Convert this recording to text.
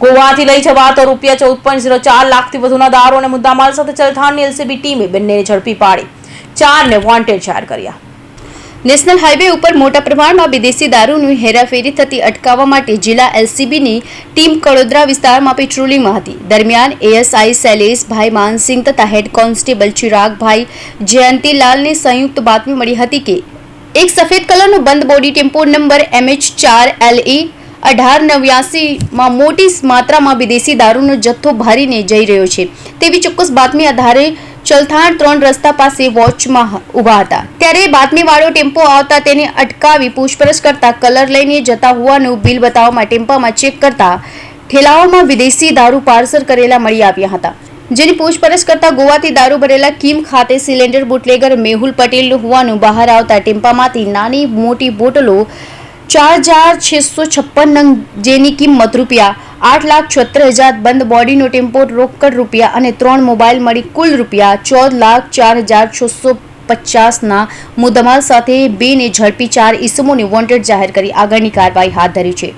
ગોવાથી લઈ જવાતો રૂપિયા ચૌદ પોઈન્ટ ઝીરો ચાર લાખથી વધુના દારૂ અને મુદ્દામાલ સાથે ચલથાણની એલસીબી ટીમે બંનેને ઝડપી પાડી. ચારને વોન્ટેડ જાહેર કર્યા. નેશનલ હાઈવે ઉપર મોટા પ્રમાણમાં વિદેશી દારૂની હેરાફેરી થતી અટકાવવા માટે જિલ્લા એલસીબીની ટીમ કડોદરા વિસ્તારમાં પેટ્રોલિંગમાં હતી. દરમિયાન એએસઆઈ શૈલેષભાઈ માનસિંહ તથા હેડ કોન્સ્ટેબલ ચિરાગભાઈ જયંતીલાલને સંયુક્ત બાતમી મળી હતી કે, એક સફેદ કલરનો બંધ બોડી ટેમ્પો નંબર એમએચ ચાર એલઈ અઢાર નવ્યાસીમાં મોટી માત્રામાં વિદેશી દારૂનો જથ્થો ભરીને જઈ રહ્યો છે. તેવી ચોક્કસ બાતમી આધારે ચલથાણ ત્રણ રસ્તા પાસે વોચમાં ઊભા હતા. ત્યારે બાતમીવાળો ટેમ્પો આવતા તેને અટકાવી પૂછપરછ કરતા કલર લઈને જતા હોવાનું બિલ બતાવવામાં ટેમ્પામાં ચેક કરતા ઠેલાઓમાં વિદેશી દારૂ પાર્સલ કરેલા મળી આવ્યા હતા. જેની પૂછપરછ કરતા ગોવાથી દારૂ ભરેલા કિમ ખાતે સિલિન્ડર બુટલેગર મેહુલ પટેલનું હોવાનું બહાર આવતા ટેમ્પામાંથી નાની મોટી બોટલો ચાર હજાર છસો છપ્પન નંગ જેની કિંમત રૂપિયા આઠ લાખ છોતેર હજાર બંધ બોડીનો ટેમ્પો રોકડ રૂપિયા અને ત્રણ મોબાઈલ મળી કુલ રૂપિયા ચૌદ લાખ ચાર હજાર છસો પચાસના મુદ્દામાલ સાથે બેને ઝડપી ચાર ઇસમોને વોન્ટેડ જાહેર કરી. આગળની કાર્યવાહી હાથ ધરી છે.